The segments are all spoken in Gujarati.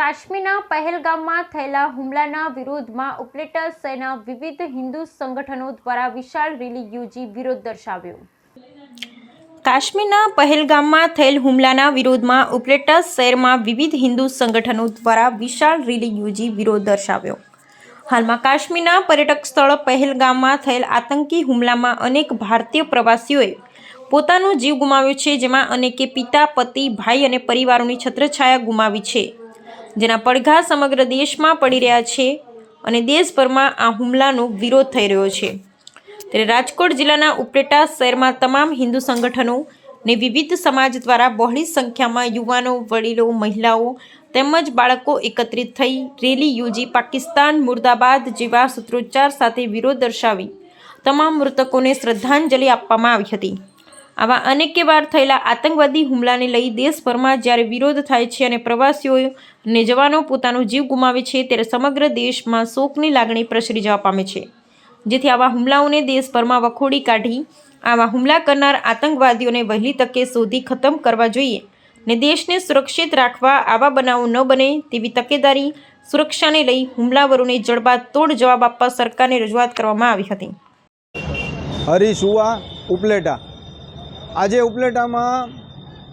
કાશ્મીરના પહેલગામમાં થયેલા હુમલાના વિરોધમાં ઉપલેટા સેના વિવિધ હિન્દુ સંગઠનો દ્વારા વિશાળ રેલી યોજી વિરોધ દર્શાવ્યો. કાશ્મીરના પહેલગામમાં થયેલ હુમલાના વિરોધમાં ઉપલેટા શહેરમાં વિવિધ હિન્દુ સંગઠનો દ્વારા વિશાળ રેલી યોજી વિરોધ દર્શાવ્યો. હાલમાં કાશ્મીરના પર્યટક સ્થળ પહેલગામમાં થયેલ આતંકી હુમલામાં અનેક ભારતીય પ્રવાસીઓએ પોતાનો જીવ ગુમાવ્યો છે, જેમાં અનેકે પિતા, પતિ, ભાઈ અને પરિવારોની છત્રછાયા ગુમાવી છે. જેના પડઘા સમગ્ર દેશમાં પડી રહ્યા છે અને દેશભરમાં આ હુમલાનો વિરોધ થઈ રહ્યો છે. ત્યારે રાજકોટ જિલ્લાના ઉપલેટા શહેરમાં તમામ હિન્દુ સંગઠનો ને વિવિધ સમાજ દ્વારા બહોળી સંખ્યામાં યુવાનો, વડીલો, મહિલાઓ તેમજ બાળકો એકત્રિત થઈ રેલી યોજી પાકિસ્તાન મુર્દાબાદ જેવા સૂત્રોચ્ચાર સાથે વિરોધ દર્શાવી તમામ મૃતકોને શ્રદ્ધાંજલિ આપવામાં આવી હતી. આવા અનેક વાર થયેલા આતંકવાદી હુમલાને લઈ દેશભરમાં જ્યારે વિરોધ થાય છે અને પ્રવાસીઓ અને જવાનો પોતાનો જીવ ગુમાવે છે, ત્યારે સમગ્ર દેશમાં શોકની લાગણી પ્રસરી જવા પામે છે. જેથી આવા હુમલાઓને દેશભરમાં વખોડી કાઢી, આવા હુમલા કરનાર આતંકવાદીઓને વહેલી તકે શોધી ખતમ કરવા જોઈએ ને દેશને સુરક્ષિત રાખવા આવા બનાવો ન બને તેવી તકેદારી સુરક્ષાને લઈ હુમલાવરોને જડબાતોડ જવાબ આપવા સરકારને રજૂઆત કરવામાં આવી હતી. હરીશુવા ઉપલેટા. આજે ઉપલેટામાં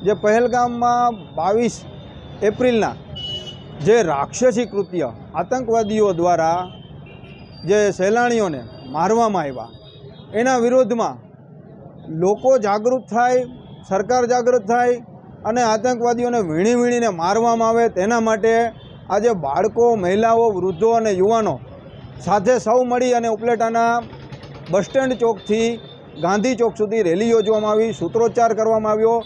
જે પહેલગામમાં બાવીસ એપ્રિલના જે રાક્ષસી કૃત્ય આતંકવાદીઓ દ્વારા જે સહેલાણીઓને મારવામાં આવ્યા, એના વિરોધમાં લોકો જાગૃત થાય, સરકાર જાગૃત થાય અને આતંકવાદીઓને વીણી વીણીને મારવામાં આવે તેના માટે આજે બાળકો, મહિલાઓ, વૃદ્ધો અને યુવાનો સાથે સૌ મળી અને ઉપલેટાના બસ સ્ટેન્ડ ચોકથી ગાંધી ચોક સુધી રેલી યોજવામાં આવી, સૂત્રોચ્ચાર કરવામાં આવ્યો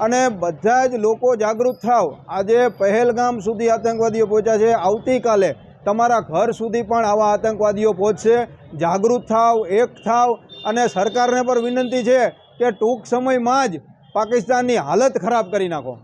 અને બધા જ લોકો જાગૃત થાવ. આજે પહેલગામ સુધી આતંકવાદીઓ પહોંચ્યા છે. આવતીકાલે તમારા ઘર સુધી પણ આવા આતંકવાદીઓ પહોંચશે. જાગૃત થાવ, એક થાવ અને સરકારને પણ વિનંતી છે કે ટૂંક સમયમાં જ પાકિસ્તાનની હાલત ખરાબ કરી નાખો.